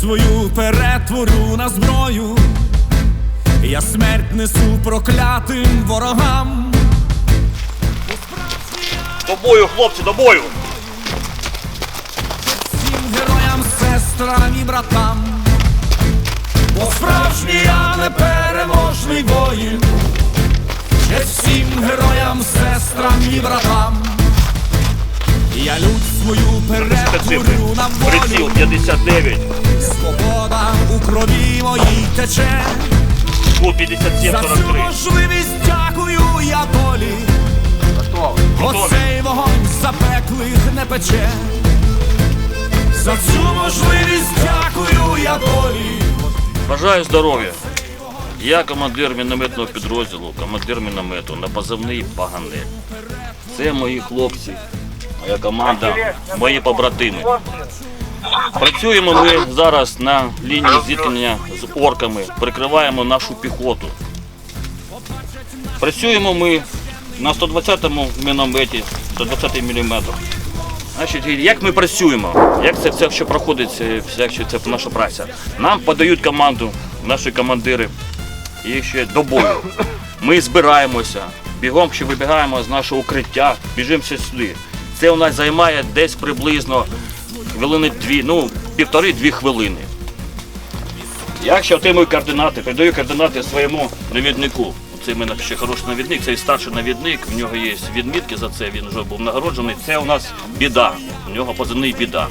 свою перетворю на зброю. Я смерть несу проклятим ворогам. До бою, хлопці, до бою! всім героям, сестрам і братам. Бо справжній я непереможний воїн. Всім героям, сестрам і братам. Я людь свою перетворю на Приціл волю. 59, Свобода у крові моїй тече. кут За цю 5743. можливість дякую я долі. Оцей вогонь запеклих не пече. За цю можливість дякую я долі. Бажаю здоров'я. Я командир мінометного підрозділу, командир міномету на позивний Пагане. Це мої хлопці, моя команда, мої побратими. Працюємо ми зараз на лінії зіткнення з орками, прикриваємо нашу піхоту. Працюємо ми на 120-му мінометі, 120 мм. Значить, як ми працюємо, як це все, що проходить, як що це наша праця. Нам подають команду, наші командири, і ще до бою. Ми збираємося, бігом ще вибігаємо з нашого укриття, біжимо сюди. Це у нас займає десь приблизно хвилини дві, ну, півтори-дві хвилини. Якщо отримую координати, передаю координати своєму навіднику. Це в мене ще хороший навідник, це і старший навідник, в нього є відмітки за це, він вже був нагороджений. Це у нас біда. У нього позивний біда.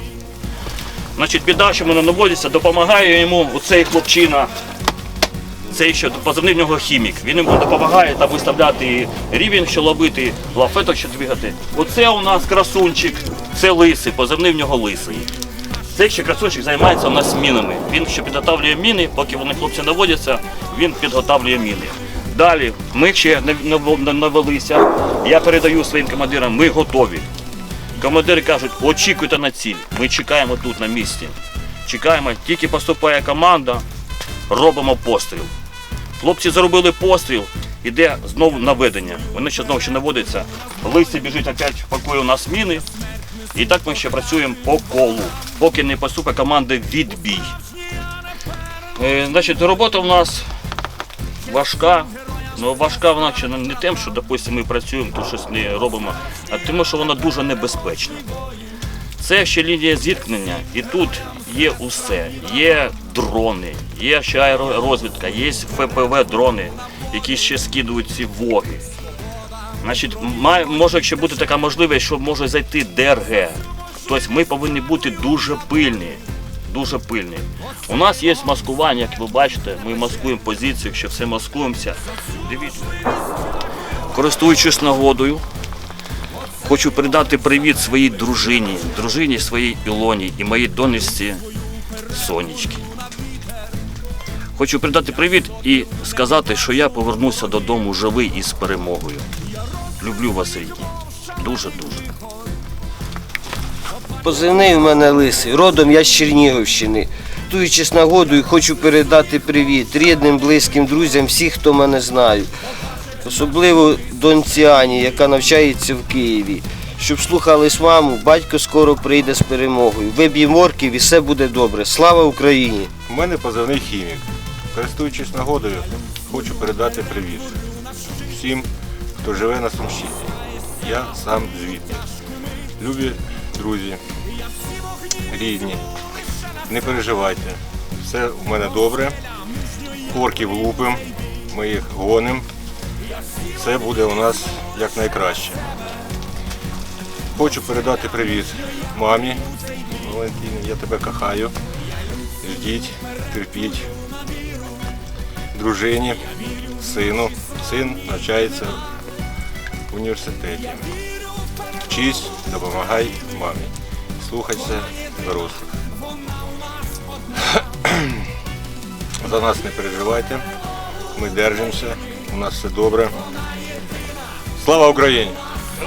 Значить, біда, що мене наводиться, допомагає йому оцей хлопчина. Цей що позивний в нього хімік. Він йому допомагає там виставляти рівень, що ловити, лафеток, що двигати. Оце у нас красунчик, це лисий, позивний в нього лисий. Цей ще красунчик займається у нас мінами. Він ще підготовлює міни, поки вони хлопці наводяться, він підготовлює міни. Далі ми ще нав- нав- навелися. Я передаю своїм командирам, ми готові. Командири кажуть, очікуйте на ціль. Ми чекаємо тут на місці. Чекаємо, тільки поступає команда, робимо постріл. Хлопці зробили постріл, іде знову наведення. Вони ще знову ще наводяться. Лисий біжить опять пакує у нас міни. І так ми ще працюємо по колу, поки не поступить команди відбій. Е, значить, робота в нас важка. Ну, важка вона ще не тим, що допустим, ми працюємо, тут щось не робимо, а тим, що вона дуже небезпечна. Це ще лінія зіткнення, і тут є усе. Є дрони, є ще аеророзвідка, є ФПВ дрони, які ще скидують ці воги. Значить, має, може ще бути така можливість, що може зайти ДРГ. Тобто ми повинні бути дуже пильні. Дуже пильні. У нас є маскування, як ви бачите, ми маскуємо позицію, якщо все маскуємося. Дивіться. Користуючись нагодою, хочу передати привіт своїй дружині, дружині своїй Ілоні і моїй донечці Сонечки. Хочу передати привіт і сказати, що я повернуся додому живий і з перемогою. Люблю вас, рідні. Дуже-дуже. Позивний у мене лисий, родом я з Чернігівщини. Туючись нагодою, хочу передати привіт рідним, близьким, друзям, всіх, хто мене знає. Особливо доньці Ані, яка навчається в Києві. Щоб слухались маму, батько скоро прийде з перемогою. Виб'ємо орків і все буде добре. Слава Україні! У мене позивний хімік. Користуючись нагодою, хочу передати привіт всім, хто живе на Сумщині. Я сам звідти. Любі друзі, рідні, не переживайте. Все в мене добре. Орків лупим, ми їх гонимо. Все буде у нас якнайкраще. Хочу передати привіт мамі. Валентині, я тебе кохаю. Ждіть, терпіть. Дружині, сину. Син навчається університеті. Вчись, допомагай мамі. Слухайся дорослих. За нас не переживайте. Ми держимося, у нас все добре. Слава Україні!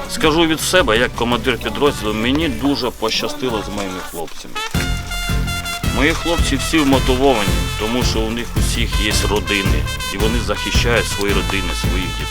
Скажу від себе, як командир підрозділу, мені дуже пощастило з моїми хлопцями. Мої хлопці всі вмотивовані, тому що у них усіх є родини, і вони захищають свої родини, своїх дітей.